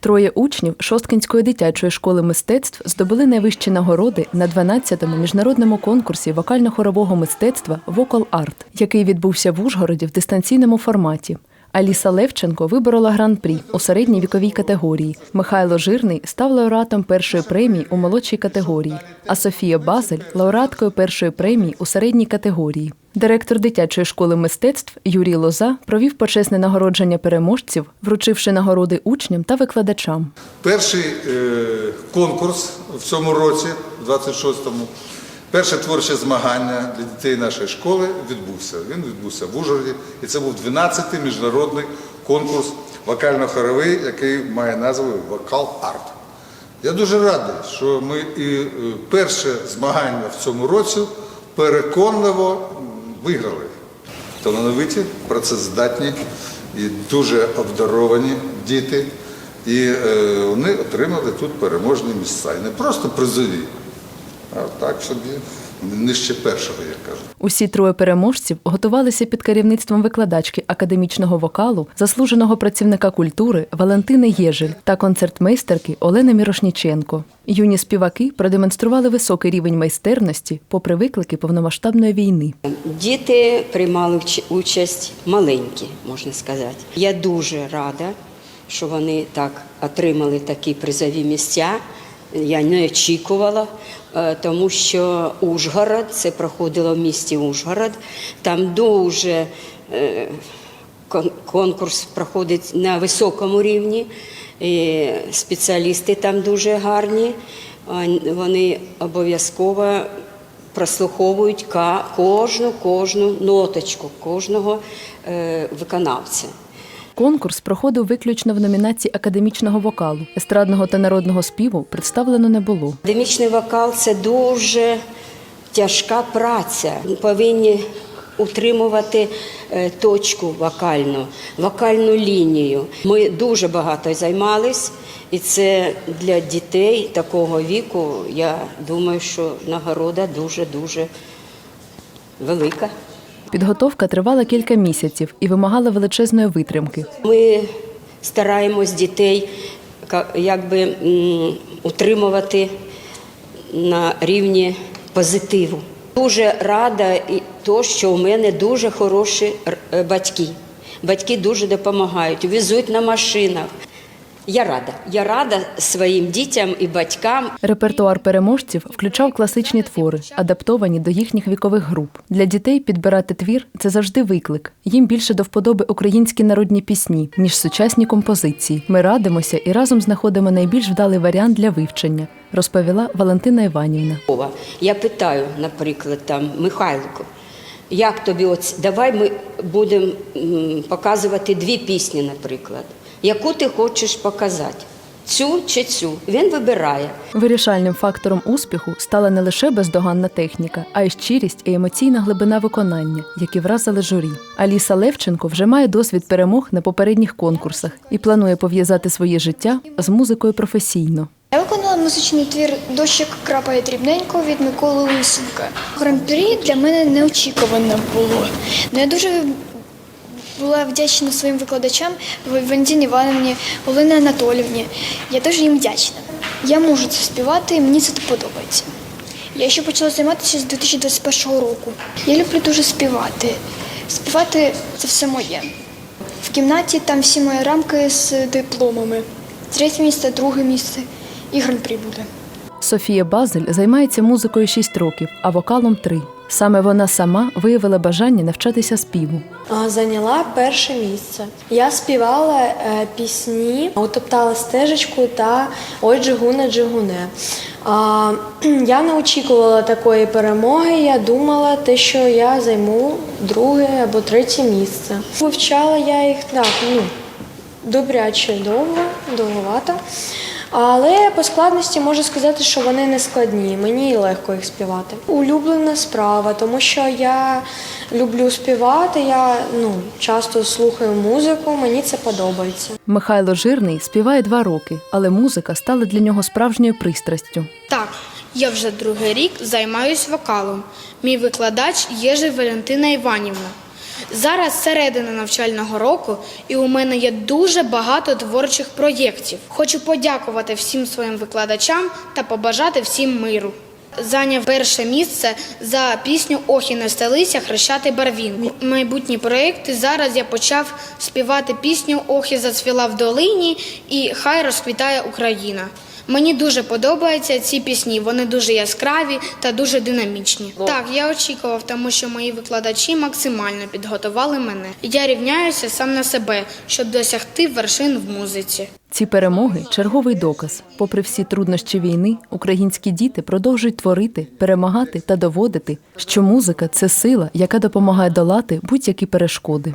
Троє учнів Шосткинської дитячої школи мистецтв здобули найвищі нагороди на 12-му міжнародному конкурсі вокально-хорового мистецтва Вокал Арт, який відбувся в Ужгороді в дистанційному форматі. Аліса Левченко виборола гран-прі у середній віковій категорії. Михайло Жирний став лауреатом першої премії у молодшій категорії, а Софія Базель лауреаткою першої премії у середній категорії. Директор дитячої школи мистецтв Юрій Лоза провів почесне нагородження переможців, вручивши нагороди учням та викладачам. Перший е, конкурс в цьому році, в 26-му, перше творче змагання для дітей нашої школи відбувся. Він відбувся в Ужгороді, і це був 12-й міжнародний конкурс вокально-хоровий, який має назву Вокал Арт. Я дуже радий, що ми і е, перше змагання в цьому році переконливо виграли. Талановиті, працездатні і дуже обдаровані діти. І е, вони отримали тут переможні місця. І не просто призові, а так собі нижче першого, як кажуть. Усі троє переможців готувалися під керівництвом викладачки академічного вокалу, заслуженого працівника культури Валентини Єжель та концертмейстерки Олени Мірошніченко. Юні співаки продемонстрували високий рівень майстерності попри виклики повномасштабної війни. Діти приймали участь маленькі, можна сказати. Я дуже рада, що вони так отримали такі призові місця. Я не очікувала, тому що Ужгород, це проходило в місті Ужгород. Там дуже е, конкурс проходить на високому рівні. І спеціалісти там дуже гарні. Вони обов'язково прослуховують кожну кожну ноточку кожного е, виконавця. Конкурс проходив виключно в номінації академічного вокалу. Естрадного та народного співу представлено не було. Академічний вокал це дуже тяжка праця. Повинні утримувати е, точку вокальну, вокальну лінію. Ми дуже багато займались, і це для дітей такого віку, я думаю, що нагорода дуже-дуже велика. Підготовка тривала кілька місяців і вимагала величезної витримки. Ми стараємось дітей якби утримувати на рівні позитиву. Дуже рада і то, що у мене дуже хороші е, батьки. Батьки дуже допомагають, везуть на машинах. Я рада. Я рада своїм дітям і батькам. Репертуар переможців включав класичні твори, адаптовані до їхніх вікових груп. Для дітей підбирати твір це завжди виклик. Їм більше до вподоби українські народні пісні, ніж сучасні композиції. Ми радимося і разом знаходимо найбільш вдалий варіант для вивчення, розповіла Валентина Іванівна. Я питаю, наприклад, там Михайлику, як тобі оць... давай ми будемо показувати дві пісні, наприклад. Яку ти хочеш показати? Цю чи цю? Він вибирає. Вирішальним фактором успіху стала не лише бездоганна техніка, а й щирість і емоційна глибина виконання, які вразили журі. Аліса Левченко вже має досвід перемог на попередніх конкурсах і планує пов'язати своє життя з музикою професійно. Я виконала музичний твір Дощик крапає дрібненько від Миколи Лисенка. Гран-прі для мене неочікувано було. Ну, я дуже була вдячна своїм викладачам Валентині Івановні, Олені Анатолівні. Я дуже їм вдячна. Я можу це співати, і мені це подобається. Я ще почала займатися з 2021 року. Я люблю дуже співати. Співати це все моє. В кімнаті там всі мої рамки з дипломами. Третє місце, друге місце і гран-прі буде. Софія Базель займається музикою 6 років, а вокалом 3. Саме вона сама виявила бажання навчатися співу. Зайняла перше місце. Я співала е, пісні, утоптала стежечку та Ой Джигуне Джигуне. Я не очікувала такої перемоги. Я думала, те, що я займу друге або третє місце. Вивчала я їх так, ну, добряче довго, довговато. Але по складності можу сказати, що вони не складні. Мені легко їх співати. Улюблена справа, тому що я люблю співати. Я ну часто слухаю музику, мені це подобається. Михайло Жирний співає два роки, але музика стала для нього справжньою пристрастю. Так, я вже другий рік займаюсь вокалом. Мій викладач Єжи Валентина Іванівна. Зараз середина навчального року, і у мене є дуже багато творчих проєктів. Хочу подякувати всім своїм викладачам та побажати всім миру. Зайняв перше місце за пісню Охі не стелися хрещати барвінку. Майбутні проєкти зараз я почав співати пісню Охі зацвіла в долині і Хай розквітає Україна. Мені дуже подобаються ці пісні. Вони дуже яскраві та дуже динамічні. Так, я очікував, тому що мої викладачі максимально підготували мене. Я рівняюся сам на себе, щоб досягти вершин в музиці. Ці перемоги черговий доказ. Попри всі труднощі війни, українські діти продовжують творити, перемагати та доводити, що музика це сила, яка допомагає долати будь-які перешкоди.